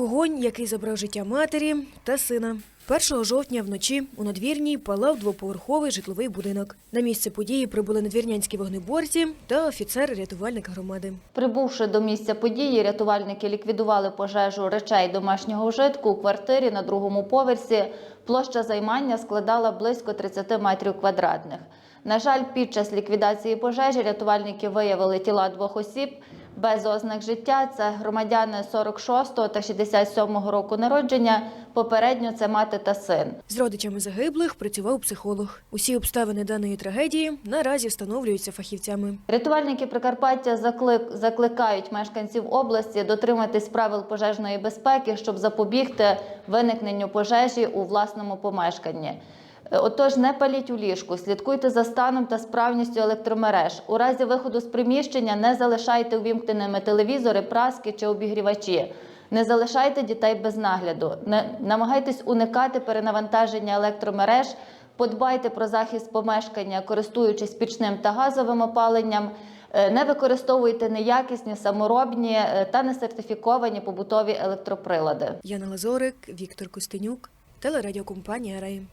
Вогонь, який забрав життя матері та сина. 1 жовтня вночі у надвірній палав двоповерховий житловий будинок. На місце події прибули надвірнянські вогнеборці та офіцер-рятувальник громади. Прибувши до місця події, рятувальники ліквідували пожежу речей домашнього вжитку у квартирі на другому поверсі. Площа займання складала близько 30 метрів квадратних. На жаль, під час ліквідації пожежі рятувальники виявили тіла двох осіб без ознак життя. Це громадяни 46 та 67 року народження. Попередньо це мати та син. З родичами загиблих працював психолог. Усі обставини даної трагедії наразі встановлюються фахівцями. Рятувальники Прикарпаття заклик, закликають мешканців області дотриматись правил пожежної безпеки, щоб запобігти виникненню пожежі у власному помешканні. Е, Отож, не паліть у ліжку, слідкуйте за станом та справністю електромереж. У разі виходу з приміщення не залишайте увімкненими телевізори, праски чи обігрівачі. Не залишайте дітей без нагляду. Не намагайтесь уникати перенавантаження електромереж. Подбайте про захист помешкання, користуючись пічним та газовим опаленням. Е, Не використовуйте неякісні, саморобні е, та несертифіковані побутові електроприлади. Яна Лазорик, Віктор Костенюк, телерадіокомпанія Раї.